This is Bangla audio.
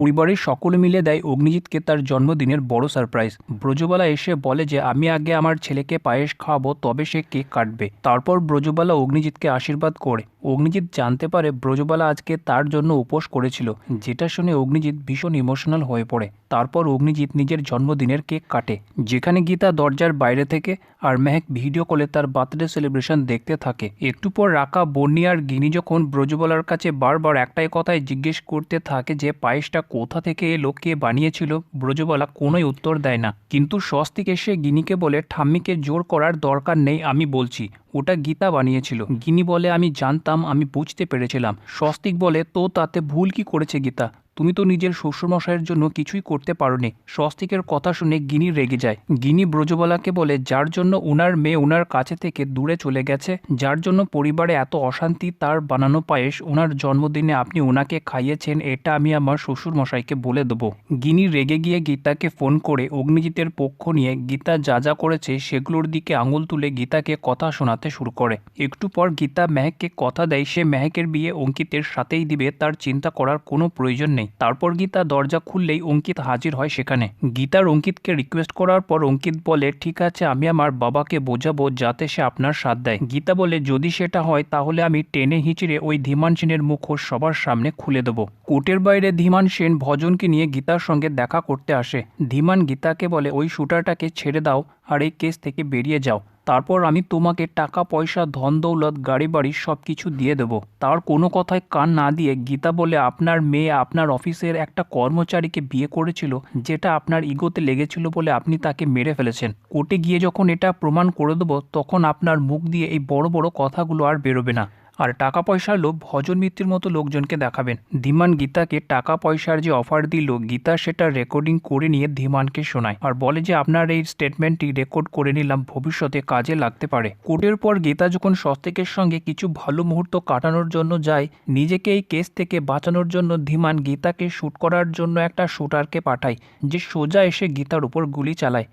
পরিবারের সকলে মিলে দেয় অগ্নিজিৎকে তার জন্মদিনের বড় সারপ্রাইজ ব্রজবালা এসে বলে যে, আমি আগে আমার ছেলেকে পায়েস খাওয়াবো, তবে সে কেক কাটবে। তারপর ব্রজবালা অগ্নিজিৎকে আশীর্বাদ করে। অগ্নিজিৎ জানতে পারে ব্রজবালা আজকে তার জন্য উপোস করেছিল, যেটা শুনে অগ্নিজিৎ ভীষণ ইমোশনাল হয়ে পড়ে। তারপর অগ্নিজিৎ নিজের জন্মদিনের কেক কাটে, যেখানে গীতা দরজার বাইরে থেকে আর মেহেক ভিডিও কলে তার বার্থডে সেলিব্রেশন দেখতে থাকে। একটু পর রাকা, বন্নি আর গিনি যখন ব্রজবলার কাছে বারবার একটাই কথায় জিজ্ঞেস করতে থাকে যে, পায়েসটা কোথা থেকে এলো? কে বানিয়েছিল? ব্রজবালা কোনোই উত্তর দেয় না। কিন্তু স্বস্তিক এসে গিনিকে বলে, ঠাম্মিকে জোর করার দরকার নেই, আমি বলছি, ওটা গীতা বানিয়েছিল। গিনি বলে, আমি জানতাম, আমি বুঝতে পেরেছিলাম। স্বস্তিক বলে, তো তাতে ভুল কি করেছে গীতা? তুমি তো নিজের শ্বশুরমশাইয়ের জন্য কিছুই করতে পারোনি। স্বস্তিকের কথা শুনে গিনি রেগে যায়। গিনি ব্রজবালাকে বলে, যার জন্য উনার মেয়ে উনার কাছে থেকে দূরে চলে গেছে, যার জন্য পরিবারে এত অশান্তি, তার বানানো পায়েস ওনার জন্মদিনে আপনি ওনাকে খাইয়েছেন, এটা আমি আমার শ্বশুরমশাইকে বলে দেবো। গিনি রেগে গিয়ে গীতাকে ফোন করে অগ্নিজিতের পক্ষ নিয়ে গীতা যা যা করেছে সেগুলোর দিকে আঙুল তুলে গীতাকে কথা শোনাতে শুরু করে। একটু পর গীতা মেহেককে কথা দেয়, সে মেহেকের বিয়ে অঙ্কিতের সাথেই দিবে, তার চিন্তা করার কোনো প্রয়োজন নেই। তারপর গীতা দরজা খুললেই অঙ্কিত হাজির হয় সেখানে। গীতার অঙ্কিতকে রিকোয়েস্ট করার পর অঙ্কিত বলে, ঠিক আছে, আমি আমার বাবাকে বোঝাবো যাতে সে আপনার সাথ দেয়। গীতা বলে, যদি সেটা হয়, তাহলে আমি টেনে হিঁচড়ে ওই ধীমান সেনের মুখোশ সবার সামনে খুলে দেবো। কোর্টের বাইরে ধীমান সেন ভজনকে নিয়ে গীতার সঙ্গে দেখা করতে আসে। ধীমান গীতাকে বলে, ওই শুটারটাকে ছেড়ে দাও আর এই কেস থেকে বেরিয়ে যাও। তারপর আমি তোমাকে টাকা, পয়সা, ধন, দৌলত, গাড়ি, বাড়ি সব কিছু দিয়ে দেবো। তার কোনো কথায় কান না দিয়ে গীতা বলে আপনার মেয়ে আপনার অফিসের একটা কর্মচারীকে বিয়ে করেছিল, যেটা আপনার ইগোতে লেগেছিল বলে আপনি তাকে মেরে ফেলেছেন। কোর্টে গিয়ে যখন এটা প্রমাণ করে দেবো, তখন আপনার মুখ দিয়ে এই বড় বড় কথাগুলো আর বেরোবে না। আর টাকা পয়সার লোভ ভজন মিত্রের মতো লোকজনকে দেখাবেন। ধীমান গীতাকে টাকা পয়সার যে অফার দিল, গীতা সেটা রেকর্ডিং করে নিয়ে ধীমানকে শোনায় আর বলে যে, আপনার এই স্টেটমেন্টটি রেকর্ড করে নিলাম, ভবিষ্যতে কাজে লাগতে পারে। কোর্টের পর গীতা যখন স্বস্তিকের সঙ্গে কিছু ভালো মুহূর্ত কাটানোর জন্য যায়, নিজেকে এই কেস থেকে বাঁচানোর জন্য ধীমান গীতাকে শ্যুট করার জন্য একটা শুটারকে পাঠায়, যে সোজা এসে গীতার উপর গুলি চালায়।